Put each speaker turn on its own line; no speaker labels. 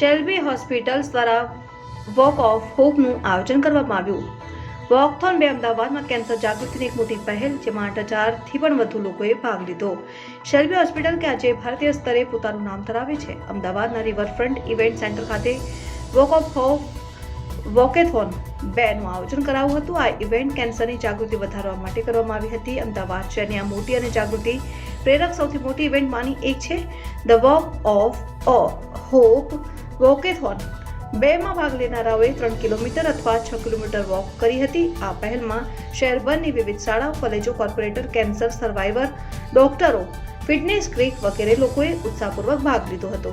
Shalby hospitals દ્વારા walk of હોપનું આયોજન કરવામાં આવ્યું. વોકથોન બે અમદાવાદમાં કેન્સર જાગૃતિની એક મોટી પહેલ, જેમાં આઠ હજારથી પણ વધુ લોકોએ ભાગ લીધો. શેલ્બી હોસ્પિટલ, કે આજે ભારતીય સ્તરે પોતાનું નામ ધરાવે છે, અમદાવાદના રિવરફ્રન્ટ ઇવેન્ટ સેન્ટર ખાતે વોક ઓફ હોપ, વોકેથોન બેનું આયોજન કરાયું હતું. આ ઇવેન્ટ કેન્સરની જાગૃતિ વધારવા માટે કરવામાં આવી હતી. અમદાવાદ શહેરની આ મોટી અને જાગૃતિ પ્રેરક સૌથી મોટી ઇવેન્ટમાંની એક છે the walk of hope walkathon બેમાં ભાગ લેનારાઓએ ત્રણ કિલોમીટર અથવા છ કિલોમીટર વોક કરી હતી. આ પહેલમાં શહેરભરની વિવિધ શાળાઓ, કોલેજો, કોર્પોરેટર, કેન્સર, સર્વાઈવર, ડોક્ટરો, ફિટનેસ ક્રિક વગેરે લોકોએ ઉત્સાહપૂર્વક ભાગ લીધો હતો.